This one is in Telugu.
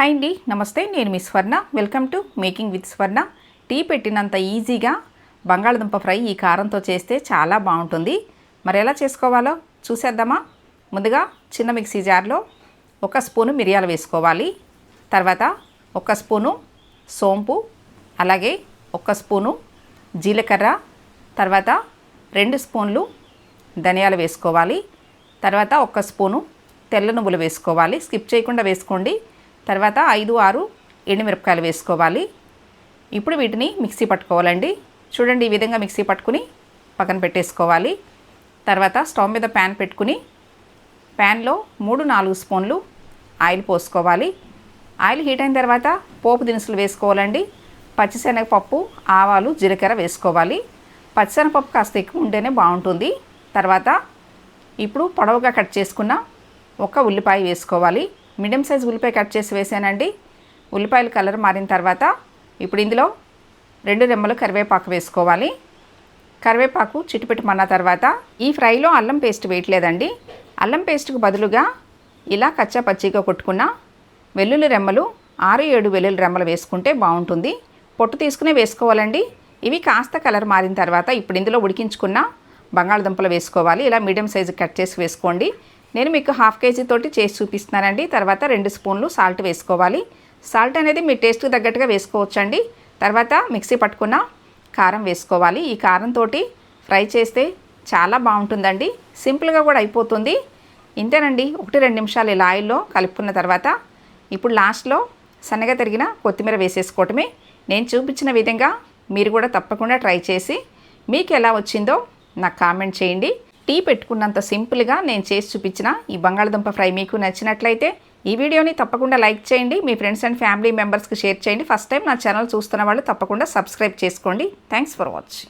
హాయ్ అండి నమస్తే నేను మీ Swarna. Welcome to making with Swarna. Tea పెట్టినంత ఈజీగా బంగాళదుంప ఫ్రై ఈ కారంతో చేస్తే చాలా బాగుంటుంది. మరి ఎలా చేసుకోవాలో చూసేద్దామా? ముందుగా చిన్న మిక్సీ జార్లో ఒక స్పూను మిరియాలు వేసుకోవాలి. తర్వాత ఒక స్పూను సోంపు అలాగే ఒక స్పూను జీలకర్ర తర్వాత రెండు స్పూన్లు ధనియాలు వేసుకోవాలి. తర్వాత ఒక స్పూను తెల్ల నువ్వులు వేసుకోవాలి. స్కిప్ చేయకుండా వేసుకోండి. తర్వాత ఐదు ఆరు ఎండుమిరపకాయలు వేసుకోవాలి. ఇప్పుడు వీటిని మిక్సీ పట్టుకోవాలండి. చూడండి ఈ విధంగా మిక్సీ పట్టుకుని పక్కన పెట్టేసుకోవాలి. తర్వాత స్టవ్ మీద ప్యాన్ పెట్టుకుని ప్యాన్లో మూడు నాలుగు స్పూన్లు ఆయిల్ పోసుకోవాలి. ఆయిల్ హీట్ అయిన తర్వాత పోపు దినుసులు వేసుకోవాలండి. పచ్చిశనగపప్పు ఆవాలు జీలకర్ర వేసుకోవాలి. పచ్చిశనగపప్పు కాస్త ఎక్కువ ఉంటేనే బాగుంటుంది. తర్వాత ఇప్పుడు పొడవుగా కట్ చేసుకున్న ఒక ఉల్లిపాయ వేసుకోవాలి. మీడియం సైజ్ ఉల్లిపాయ కట్ చేసి వేసానండి. ఉల్లిపాయలు కలర్ మారిన తర్వాత ఇప్పుడు ఇందులో రెండు రెమ్మలు కరివేపాకు వేసుకోవాలి. కరివేపాకు చిటిపెట్టమన్న తర్వాత ఈ ఫ్రైలో అల్లం పేస్ట్ వేయట్లేదండి. అల్లం పేస్ట్కు బదులుగా ఇలా కచ్చా పచ్చిగా కొట్టుకున్న వెల్లుల్లి రెమ్మలు ఆరు ఏడు వెల్లుల్లి రెమ్మలు వేసుకుంటే బాగుంటుంది. పొట్టు తీసుకునే వేసుకోవాలండి. ఇవి కాస్త కలర్ మారిన తర్వాత ఇప్పుడు ఇందులో ఉడికించుకున్న బంగాళదుంపలు వేసుకోవాలి. ఇలా మీడియం సైజు కట్ చేసి వేసుకోండి. నేను మీకు హాఫ్ కేజీ తోటి చేసి చూపిస్తున్నానండి. తర్వాత రెండు స్పూన్లు సాల్ట్ వేసుకోవాలి. సాల్ట్ అనేది మీ టేస్ట్కి తగ్గట్టుగా వేసుకోవచ్చండి. తర్వాత మిక్సీ పట్టుకున్న కారం వేసుకోవాలి. ఈ కారంతో ఫ్రై చేస్తే చాలా బాగుంటుందండి. సింపుల్గా కూడా అయిపోతుంది. ఇంతేనండి. ఒకటి రెండు నిమిషాలు ఇలా ఆయిల్లో కలుపుకున్న తర్వాత ఇప్పుడు లాస్ట్లో సన్నగా తరిగిన కొత్తిమీర వేసేసుకోవటమే. నేను చూపించిన విధంగా మీరు కూడా తప్పకుండా ట్రై చేసి మీకు ఎలా వచ్చిందో నాకు కామెంట్ చేయండి. టీ పెట్టుకున్నంత సింపుల్గా నేను చేసి చూపించిన ఈ బంగాళదుంప ఫ్రై మీకు నచ్చినట్లయితే ఈ వీడియోని తప్పకుండా లైక్ చేయండి మీ ఫ్రెండ్స్ అండ్ ఫ్యామిలీ మెంబర్స్కి షేర్ చేయండి. ఫస్ట్ టైం నా ఛానల్ చూస్తున్న వాళ్ళు తప్పకుండా సబ్స్క్రైబ్ చేసుకోండి. Thanks for watching.